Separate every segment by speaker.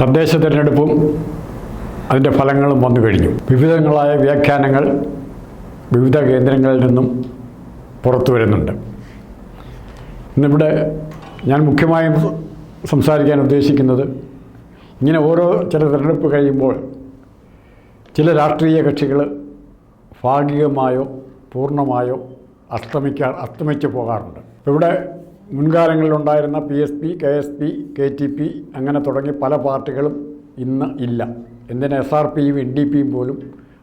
Speaker 1: തദ്ദേശ തിരഞ്ഞെടുപ്പും അതിന്റെ ഫലങ്ങളും വന്നു കഴിഞ്ഞു. വിവിധങ്ങളായ വ്യാഖ്യാനങ്ങൾ വിവിധ കേന്ദ്രങ്ങളിൽ നിന്നും പുറത്തു വരുന്നുണ്ട്. ഇന്നിവിടെ ഞാൻ മുഖ്യമായും സംസാരിക്കാൻ ഉദ്ദേശിക്കുന്നത് ഇങ്ങനെ ഓരോ ചില തിരഞ്ഞെടുപ്പ് കഴിയുമ്പോൾ ചില രാഷ്ട്രീയ കക്ഷികൾ ഭാഗികമായോ പൂർണമായോ അസ്തമിക്കാൻ അസ്തമിച്ചു പോകാറുണ്ട്. ഇവിടെ മുൻകാലങ്ങളിലുണ്ടായിരുന്ന P S P K S P K T P അങ്ങനെ തുടങ്ങി പല പാർട്ടികളും ഇന്ന് ഇല്ല. എന്തിന് എസ് ആർ പിയും എൻ ഡി പിയും പോലും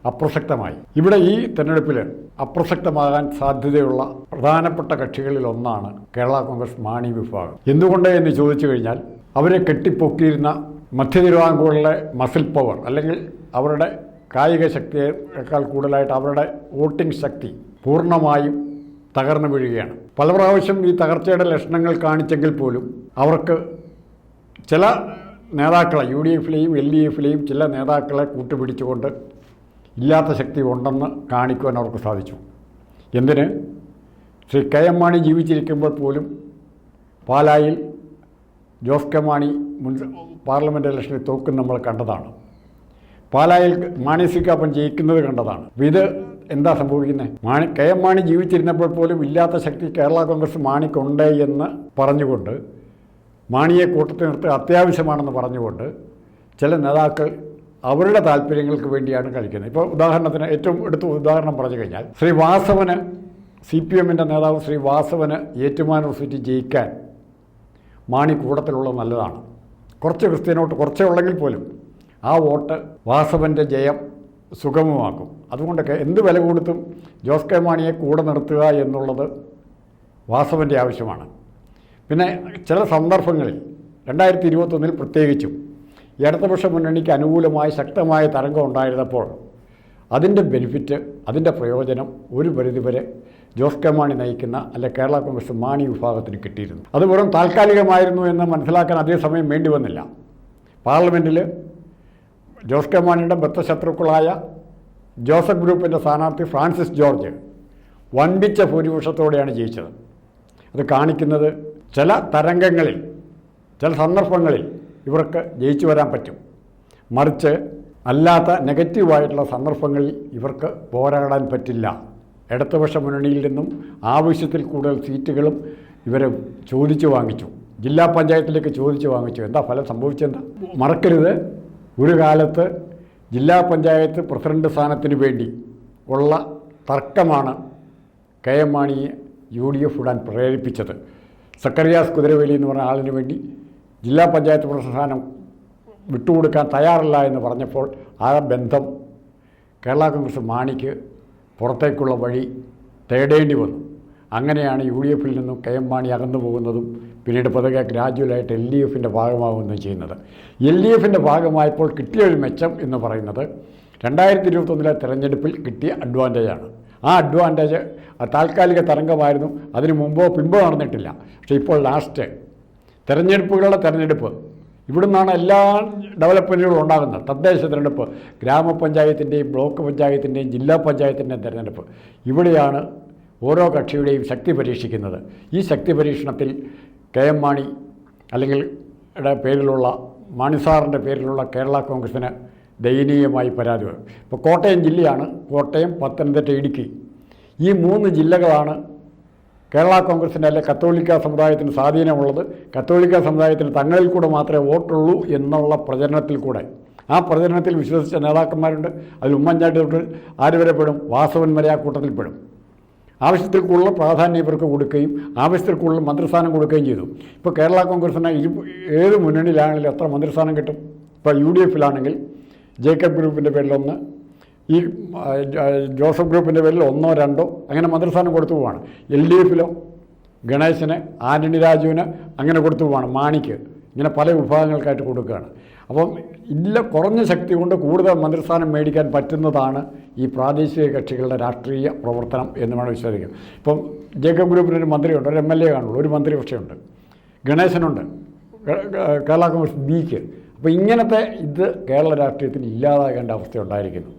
Speaker 1: അപ്രസക്തമായി. ഇവിടെ ഈ തെരഞ്ഞെടുപ്പിൽ അപ്രസക്തമാകാൻ സാധ്യതയുള്ള പ്രധാനപ്പെട്ട കക്ഷികളിൽ ഒന്നാണ് കേരള കോൺഗ്രസ് മാണി വിഭാഗം. എന്തുകൊണ്ട് എന്ന് ചോദിച്ചു കഴിഞ്ഞാൽ അവരെ കെട്ടിപ്പൊക്കിയിരുന്ന മധ്യ തിരുവിതാംകൂറിലെ മസിൽ പവർ അല്ലെങ്കിൽ അവരുടെ കായിക ശക്തിയേക്കാൾ കൂടുതലായിട്ട് അവരുടെ വോട്ടിംഗ് ശക്തി പൂർണമായും തകർന്നു വീഴുകയാണ്. പല പ്രാവശ്യം ഈ തകർച്ചയുടെ ലക്ഷണങ്ങൾ കാണിച്ചെങ്കിൽ പോലും അവർക്ക് ചില നേതാക്കളെ യു ഡി എഫിലെയും എൽ ഡി എഫിലെയും ചില നേതാക്കളെ കൂട്ടുപിടിച്ചുകൊണ്ട് ഇല്ലാത്ത ശക്തി ഉണ്ടെന്ന് കാണിക്കുവാൻ അവർക്ക് സാധിച്ചു. എന്തിന്? ശ്രീ കെ എം മാണി ജീവിച്ചിരിക്കുമ്പോൾ പോലും പാലായിൽ ജോസ് കെ മാണി മുൻ പാർലമെന്റ് ഇലക്ഷനിൽ തോക്കും നമ്മൾ കണ്ടതാണ്. പാലായിൽ മാണി സി കാപ്പൻ ജയിക്കുന്നത് കണ്ടതാണ്. ഇത് എന്താ സംഭവിക്കുന്നത് മാണി കെ എം മാണി ജീവിച്ചിരുന്നപ്പോൾ പോലും ഇല്ലാത്ത ശക്തി കേരള കോൺഗ്രസ് മാണിക്കുണ്ട് എന്ന് പറഞ്ഞുകൊണ്ട് മാണിയെ കൂട്ടത്തിൽ നിർത്തുക അത്യാവശ്യമാണെന്ന് പറഞ്ഞുകൊണ്ട് ചില നേതാക്കൾ അവരുടെ താല്പര്യങ്ങൾക്ക് വേണ്ടിയാണ് കളിക്കുന്നത്. ഇപ്പോൾ ഉദാഹരണത്തിന് ഏറ്റവും എടുത്ത ഉദാഹരണം പറഞ്ഞു കഴിഞ്ഞാൽ ശ്രീ വാസവന് സി പി എമ്മിന്റെ നേതാവ് ശ്രീ വാസവന് ഏറ്റുമാനൂർ സീറ്റ് ജയിക്കാൻ മാണി കൂടത്തിലുള്ളത് നല്ലതാണ്. കുറച്ച് ക്രിസ്ത്യനോട്ട് കുറച്ചേ ഉള്ളെങ്കിൽ പോലും ആ വോട്ട് വാസവന്റെ ജയം സുഗമമാക്കും. അതുകൊണ്ടൊക്കെ എന്ത് വില കൊടുത്തും ജോസ് കെ മാണിയെ കൂടെ നിർത്തുക എന്നുള്ളത് വാസവന്റെ ആവശ്യമാണ്. പിന്നെ ചില സന്ദർഭങ്ങളിൽ രണ്ടായിരത്തി ഇരുപത്തൊന്നിൽ പ്രത്യേകിച്ചും ഇടതുപക്ഷ മുന്നണിക്ക് അനുകൂലമായ ശക്തമായ തരംഗം ഉണ്ടായിരുന്നപ്പോൾ അതിന്റെ ബെനിഫിറ്റ് അതിന്റെ പ്രയോജനം ഒരു പരിധിവരെ ജോസ് കെ മാണി നയിക്കുന്ന അല്ലെ കേരള കോൺഗ്രസ് മാണി വിഭാഗത്തിന് കിട്ടിയിരുന്നു. അത് വെറും താൽക്കാലികമായിരുന്നു എന്ന് മനസ്സിലാക്കാൻ അതേസമയം സമയം വേണ്ടി വന്നില്ല. പാർലമെന്റിൽ ജോസ് കെ മാണിയുടെ ബദ്ധശത്രുക്കളായ ജോസഫ് ഗ്രൂപ്പിന്റെ സ്ഥാനാർത്ഥി ഫ്രാൻസിസ് ജോർജ് വൻപിച്ച ഭൂരിപക്ഷത്തോടെയാണ് ജയിച്ചത്. അത് കാണിക്കുന്നത് ചില തരംഗങ്ങളിൽ ചില സന്ദർഭങ്ങളിൽ ഇവർക്ക് ജയിച്ചു വരാൻ പറ്റും. മറിച്ച് അല്ലാത്ത നെഗറ്റീവായിട്ടുള്ള സന്ദർഭങ്ങളിൽ ഇവർക്ക് പോരാടാൻ പറ്റില്ല. ഇടതുപക്ഷ മുന്നണിയിൽ നിന്നും ആവശ്യത്തിൽ കൂടുതൽ സീറ്റുകളും ഇവരെ ചോദിച്ചു വാങ്ങിച്ചു. ജില്ലാ പഞ്ചായത്തിലേക്ക് ചോദിച്ചു വാങ്ങിച്ചു. എന്താ ഫലം സംഭവിച്ചെന്താ മറക്കരുത്. ഒരു കാലത്ത് ജില്ലാ പഞ്ചായത്ത് പ്രസിഡന്റ് സ്ഥാനത്തിന് വേണ്ടി ഉള്ള തർക്കമാണ് കെ എം മാണിയെ യു ഡി എഫ് ഇടാൻ പ്രേരിപ്പിച്ചത്. സക്കറിയാസ് കുതിരവേലി എന്ന് പറഞ്ഞ ആളിന് വേണ്ടി ജില്ലാ പഞ്ചായത്ത് പ്രസിഡന്റ് സ്ഥാനം വിട്ടുകൊടുക്കാൻ തയ്യാറല്ല എന്ന് പറഞ്ഞപ്പോൾ ആ ബന്ധം കേരള കോൺഗ്രസ് മാണിക്ക് പുറത്തേക്കുള്ള വഴി തേടേണ്ടി വന്നു. അങ്ങനെയാണ് യു ഡി എഫിൽ നിന്നും കെ എം മാണി അകന്നു പോകുന്നതും പിന്നീട് പതുക്കെ ഗ്രാജുവലായിട്ട് എൽ ഡി എഫിന്റെ ഭാഗമാകുന്നതും ചെയ്യുന്നത്. എൽ ഡി എഫിന്റെ ഭാഗമായപ്പോൾ കിട്ടിയ ഒരു മെച്ചം എന്ന് പറയുന്നത് രണ്ടായിരത്തി ഇരുപത്തൊന്നിലെ തെരഞ്ഞെടുപ്പിൽ കിട്ടിയ അഡ്വാന്റേജാണ്. ആ അഡ്വാന്റേജ് താൽക്കാലിക തരംഗമായിരുന്നു. അതിന് മുമ്പോ പിമ്പോ നടന്നിട്ടില്ല. പക്ഷേ ഇപ്പോൾ ലാസ്റ്റ് തെരഞ്ഞെടുപ്പുകളുടെ തെരഞ്ഞെടുപ്പ്. ഇവിടുന്നാണ് എല്ലാ ഡെവലപ്മെന്റുകളും ഉണ്ടാകുന്നത്. തദ്ദേശ തിരഞ്ഞെടുപ്പ് ഗ്രാമപഞ്ചായത്തിന്റെയും ബ്ലോക്ക് പഞ്ചായത്തിന്റെയും ജില്ലാ പഞ്ചായത്തിന്റെയും തിരഞ്ഞെടുപ്പ്. ഇവിടെയാണ് ഓരോ കക്ഷിയുടെയും ശക്തി പരീക്ഷിക്കുന്നത്. ഈ ശക്തി പരീക്ഷണത്തിൽ കെ എം മാണി അല്ലെങ്കിൽ പേരിലുള്ള മാണിസാറിന്റെ പേരിലുള്ള കേരള കോൺഗ്രസിന് ദയനീയമായി പരാതി വരും ഇപ്പോൾ കോട്ടയം ജില്ലയാണ് കോട്ടയം പത്തനംതിട്ട ഇടുക്കി. ഈ മൂന്ന് ജില്ലകളാണ് കേരള കോൺഗ്രസിന്റെ അല്ലെ കത്തോലിക്ക സമുദായത്തിന് സ്വാധീനമുള്ളത്. കത്തോലിക്ക സമുദായത്തിന് തങ്ങളിൽ കൂടെ മാത്രമേ വോട്ടുള്ളൂ എന്നുള്ള പ്രചരണത്തിൽ കൂടെ. ആ പ്രചരണത്തിൽ വിശ്വസിച്ച നേതാക്കന്മാരുണ്ട്. അതിൽ ഉമ്മൻചാണ്ടി തൊട്ട് ആര് വരെ പെടും? വാസവൻ വരെ ആ കൂട്ടത്തിൽ പെടും. ആവശ്യത്തിൽ കൂടുതൽ പ്രാധാന്യം ഇവർക്ക് കൊടുക്കുകയും ആവശ്യത്തിൽ കൂടുതൽ മന്ത്രിസ്ഥാനം കൊടുക്കുകയും ചെയ്തു. ഇപ്പോൾ കേരള കോൺഗ്രസിന് ഏത് മുന്നണിയിലാണെങ്കിലും എത്ര മന്ത്രിസ്ഥാനം കിട്ടും? ഇപ്പോൾ യു ഡി എഫിലാണെങ്കിൽ ജേക്കബ് ഗ്രൂപ്പിന്റെ പേരിലൊന്ന് ഈ ജോസഫ് ഗ്രൂപ്പിന്റെ പേരിൽ ഒന്നോ രണ്ടോ അങ്ങനെ മന്ത്രിസ്ഥാനം കൊടുത്തു പോവാണ്. എൽ ഡി എഫിലോ ഗണേശന് ആന്റണി രാജുവിന് അങ്ങനെ കൊടുത്തു പോവാണ് മാണിക്ക്. ഇങ്ങനെ പല വിഭാഗങ്ങൾക്കായിട്ട് കൊടുക്കുകയാണ്. അപ്പം ഇല്ല കുറഞ്ഞ ശക്തി കൊണ്ട് കൂടുതൽ മന്ത്രിസ്ഥാനം മേടിക്കാൻ പറ്റുന്നതാണ് ഈ പ്രാദേശിക കക്ഷികളുടെ രാഷ്ട്രീയ പ്രവർത്തനം എന്ന് വേണം വിശ്വസിക്കാം ഇപ്പം ജേക്കബ് ഗ്രൂപ്പിനൊരു മന്ത്രിയുണ്ട് ഒരു എം എൽ എ കാണുള്ളൂ ഒരു മന്ത്രി പക്ഷേ ഉണ്ട് ഗണേശനുണ്ട് കേരള കോൺഗ്രസ് ബിക്ക്. അപ്പോൾ ഇങ്ങനത്തെ ഇത് കേരള രാഷ്ട്രീയത്തിൽ ഇല്ലാതാകേണ്ട അവസ്ഥ ഉണ്ടായിരിക്കുന്നു.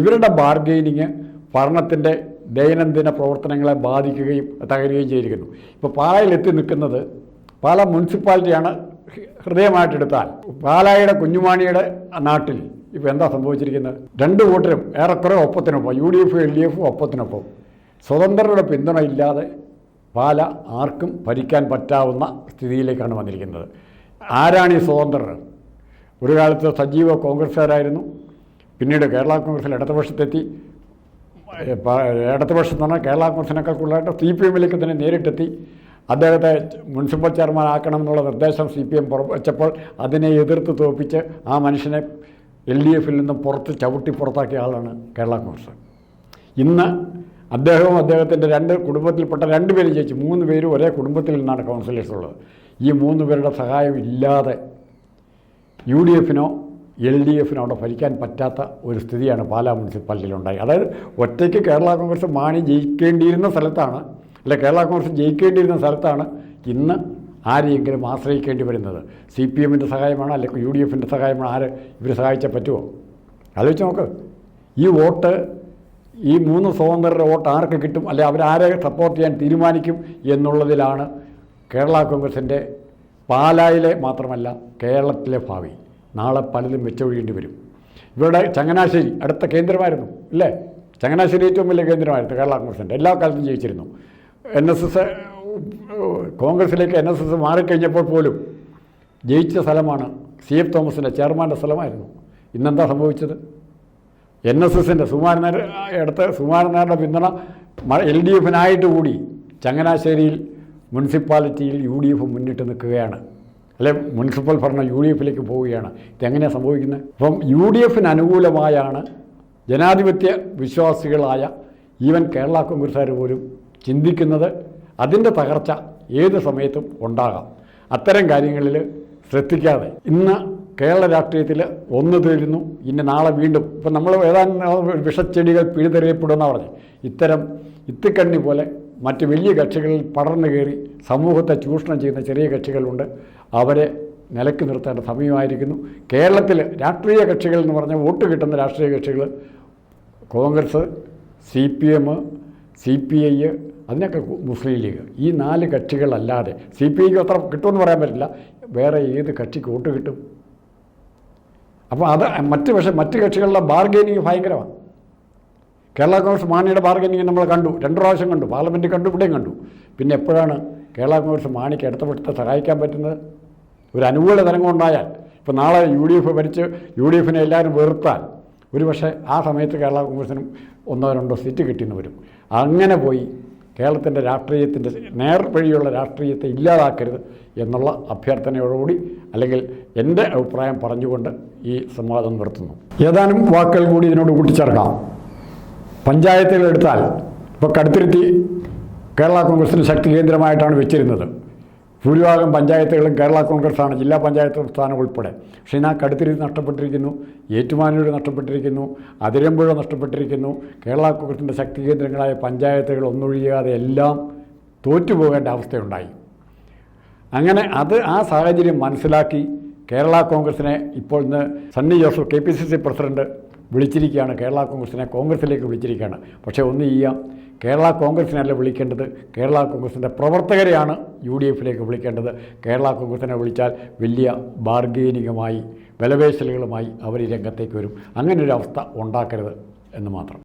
Speaker 1: ഇവരുടെ ബാർഗെയിനിങ് ഭരണത്തിന്റെ ദൈനംദിന പ്രവർത്തനങ്ങളെ ബാധിക്കുകയും തകരുകയും ചെയ്തിരിക്കുന്നു. ഇപ്പോൾ പാലയിലെത്തി നിൽക്കുന്നത് പാല മുനിസിപ്പാലിറ്റിയാണ് ഹൃദയമായിട്ടെടുത്താൽ പാലായുടെ കുഞ്ഞുമാണിയുടെ നാട്ടിൽ ഇപ്പോൾ എന്താ സംഭവിച്ചിരിക്കുന്നത്? രണ്ട് കൂട്ടരും ഏറെക്കുറെ ഒപ്പത്തിനൊപ്പം U D F L D എഫും ഒപ്പത്തിനൊപ്പം സ്വതന്ത്രരുടെ പിന്തുണ ഇല്ലാതെ പാല ആർക്കും ഭരിക്കാൻ പറ്റാവുന്ന സ്ഥിതിയിലേക്കാണ് വന്നിരിക്കുന്നത്. ആരാണ് ഈ സ്വതന്ത്രർ? ഒരു കാലത്ത് സജീവ കോൺഗ്രസ്സുകാരായിരുന്നു. പിന്നീട് കേരള കോൺഗ്രസിൽ ഇടതുപക്ഷത്തെത്തി. ഇടതുപക്ഷത്ത് പറഞ്ഞാൽ കേരള കോൺഗ്രസിനേക്കാൾ കൂടുതലായിട്ട് സി പി എമ്മിലേക്ക് തന്നെ നേരിട്ടെത്തി. അദ്ദേഹത്തെ മുനിസിപ്പൽ ചെയർമാൻ ആക്കണം എന്നുള്ള നിർദ്ദേശം സി പി എം പുറവച്ചപ്പോൾ അതിനെ എതിർത്ത് തോപ്പിച്ച് ആ മനുഷ്യനെ എൽ ഡി എഫിൽ നിന്നും പുറത്ത് ചവിട്ടി പുറത്താക്കിയ ആളാണ് കേരള കോൺഗ്രസ്. ഇന്ന് അദ്ദേഹവും അദ്ദേഹത്തിന്റെ രണ്ട് കുടുംബത്തിൽപ്പെട്ട രണ്ട് പേരും ജയിച്ചു. മൂന്ന് പേരും ഒരേ കുടുംബത്തിൽ നിന്നാണ് കൗൺസിലേഴ്സ് ഉള്ളത്. ഈ മൂന്ന് പേരുടെ സഹായം ഇല്ലാതെ യു ഡി എഫിനോ എൽ ഡി എഫിനോ അവിടെ ഭരിക്കാൻ പറ്റാത്ത ഒരു സ്ഥിതിയാണ് പാലാ മുനിസിപ്പാലിറ്റിയിൽ ഉണ്ടായി അതായത് ഒറ്റയ്ക്ക് കേരള കോൺഗ്രസ് മാണി ജയിക്കേണ്ടിയിരുന്ന സ്ഥലത്താണ് അല്ലെ കേരള കോൺഗ്രസ് ജയിക്കേണ്ടിയിരുന്ന സ്ഥലത്താണ് ഇന്ന് ആരെയെങ്കിലും ആശ്രയിക്കേണ്ടി വരുന്നത്. സി പി എമ്മിന്റെ സഹായമാണോ അല്ലെങ്കിൽ യു ഡി എഫിന്റെ സഹായമാണോ ആര് ഇവർ സഹായിച്ചാൽ പറ്റുമോ ആലോചിച്ച് നോക്ക്. ഈ വോട്ട് ഈ മൂന്ന് സ്വതന്ത്രരുടെ വോട്ട് ആർക്ക് കിട്ടും? അല്ലെ അവരാരെ സപ്പോർട്ട് ചെയ്യാൻ തീരുമാനിക്കും എന്നുള്ളതിലാണ് കേരള കോൺഗ്രസിന്റെ പാലായിലെ മാത്രമല്ല കേരളത്തിലെ ഭാവി. നാളെ പലതും വെച്ചൊഴിയേണ്ടി വരും. ഇവരുടെ ചങ്ങനാശ്ശേരി അടുത്ത കേന്ദ്രമായിരുന്നു അല്ലേ? ചങ്ങനാശ്ശേരി ഏറ്റവും വലിയ കേന്ദ്രമായിരുന്നു കേരള കോൺഗ്രസിന്റെ എല്ലാ കാലത്തും ജയിച്ചിരുന്നു. എൻ എസ് എസ് കോൺഗ്രസിലേക്ക് എൻ എസ് എസ് മാറിക്കഴിഞ്ഞപ്പോൾ പോലും ജയിച്ച സ്ഥലമാണ് സി എഫ് തോമസിന്റെ ചെയർമാന്റെ സ്ഥലമായിരുന്നു. ഇന്നെന്താ സംഭവിച്ചത്? എൻ എസ് എസിന്റെ അടുത്ത് സുമാരൻ നായരുടെ പിന്തുണ എൽ ഡി എഫിനായിട്ട് കൂടി ചങ്ങനാശ്ശേരിയിൽ മുനിസിപ്പാലിറ്റിയിൽ യു ഡി എഫ് മുന്നിട്ട് നിൽക്കുകയാണ്. അല്ലെ മുനിസിപ്പൽ ഭരണം യു ഡി എഫിലേക്ക് പോവുകയാണ്. ഇതെങ്ങനെയാണ് സംഭവിക്കുന്നത്? അപ്പം യു ഡി എഫിന് അനുകൂലമായാണ് ജനാധിപത്യ വിശ്വാസികളായ ഈവൻ കേരള കോൺഗ്രസ്സുകാർ പോലും ചിന്തിക്കുന്നത് അതിന്റെ തകർച്ച ഏത് സമയത്തും ഉണ്ടാകാം. അത്തരം കാര്യങ്ങളിൽ ശ്രദ്ധിക്കാതെ ഇന്ന് കേരള രാഷ്ട്രീയത്തിൽ ഒന്ന് തീരുന്നു ഇനി നാളെ വീണ്ടും. ഇപ്പം നമ്മൾ ഏതാനും വിഷച്ചെടികൾ പിഴുതെറിയപ്പെടുമെന്നാണ് പറഞ്ഞു. ഇത്തരം ഇത്തിക്കണ്ണി പോലെ മറ്റ് വലിയ കക്ഷികളിൽ പടർന്നു കയറി സമൂഹത്തെ ചൂഷണം ചെയ്യുന്ന ചെറിയ കക്ഷികളുണ്ട്. അവരെ നിലയ്ക്ക് നിർത്തേണ്ട സമയമായിരിക്കുന്നു. കേരളത്തിൽ രാഷ്ട്രീയ കക്ഷികൾ എന്ന് പറഞ്ഞാൽ വോട്ട് കിട്ടുന്ന രാഷ്ട്രീയ കക്ഷികൾ Congress C P M C P I അതിനൊക്കെ മുസ്ലിം ലീഗ്. ഈ നാല് കക്ഷികളല്ലാതെ സി പി ഐക്ക് അത്ര കിട്ടുമെന്ന് പറയാൻ പറ്റില്ല. വേറെ ഏത് കക്ഷിക്ക് വോട്ട് കിട്ടും? അപ്പോൾ അത് മറ്റ് പക്ഷേ മറ്റ് കക്ഷികളുടെ ബാർഗെയിനിങ് ഭയങ്കരമാണ്. കേരള കോൺഗ്രസ് മാണിയുടെ ബാർഗൈനിങ് നമ്മൾ കണ്ടു. രണ്ട് പ്രാവശ്യം കണ്ടു. പാർലമെന്റിൽ കണ്ടു ഇവിടെയും കണ്ടു. പിന്നെ എപ്പോഴാണ് കേരള കോൺഗ്രസ് മാണിക്ക് ഇടതുപക്ഷത്തെ സഹായിക്കാൻ പറ്റുന്നത്? ഒരു അനുകൂല തരംഗം ഉണ്ടായാൽ. ഇപ്പോൾ നാളെ യു ഡി എഫ് ഭരിച്ച് യു ഡി എഫിനെ എല്ലാവരും വെറുത്താൽ. ഒരു പക്ഷേ ആ സമയത്ത് കേരള കോൺഗ്രസിനും ഒന്നോ രണ്ടോ സീറ്റ് കിട്ടിയെന്ന് വരും. അങ്ങനെ പോയി കേരളത്തിന്റെ രാഷ്ട്രീയത്തിന്റെ നേർവഴിയുള്ള രാഷ്ട്രീയത്തെ ഇല്ലാതാക്കരുത് എന്നുള്ള അഭ്യർത്ഥനയോടുകൂടി അല്ലെങ്കിൽ എന്റെ അഭിപ്രായം പറഞ്ഞുകൊണ്ട് ഈ സംവാദം നിർത്തുന്നു. ഏതാനും വാക്കുകൾ കൂടി ഇതിനോട് കൂട്ടിച്ചേർക്കാം. പഞ്ചായത്തുകൾ എടുത്താൽ ഇപ്പോൾ കടുത്തിരുത്തി കേരള കോൺഗ്രസിന് ശക്തി കേന്ദ്രമായിട്ടാണ് വെച്ചിരുന്നത്. ഭൂരിഭാഗം പഞ്ചായത്തുകളും കേരള കോൺഗ്രസ്സാണ് ജില്ലാ പഞ്ചായത്ത് സ്ഥാനം ഉൾപ്പെടെ. പക്ഷേ കടുത്തിരി നഷ്ടപ്പെട്ടിരിക്കുന്നു ഏറ്റുമാനൂർ നഷ്ടപ്പെട്ടിരിക്കുന്നു അതിരമ്പുഴ നഷ്ടപ്പെട്ടിരിക്കുന്നു കേരള കോൺഗ്രസിന്റെ ശക്തി കേന്ദ്രങ്ങളായ പഞ്ചായത്തുകൾ ഒന്നൊഴിയാതെ എല്ലാം തോറ്റുപോകേണ്ട അവസ്ഥയുണ്ടായി. അങ്ങനെ അത് ആ സാഹചര്യം മനസ്സിലാക്കി കേരള കോൺഗ്രസിനെ ഇപ്പോൾ ഇന്ന് Sunny Joseph K P C C president വിളിച്ചിരിക്കുകയാണ്. Kerala കോൺഗ്രസിനെ കോൺഗ്രസിലേക്ക് വിളിച്ചിരിക്കുകയാണ്. പക്ഷേ ഒന്ന് ചെയ്യാം. കേരള കോൺഗ്രസിനല്ല വിളിക്കേണ്ടത്? കേരള കോൺഗ്രസിന്റെ പ്രവർത്തകരെയാണ് യു ഡി എഫിലേക്ക് വിളിക്കേണ്ടത്. കേരള കോൺഗ്രസിനെ വിളിച്ചാൽ വലിയ ബാർഗെയിനിങ്ങുമായി വിലപേശലുകളുമായി അവർ ഈ രംഗത്തേക്ക് വരും. അവസ്ഥ ഉണ്ടാക്കരുത് എന്ന് മാത്രം.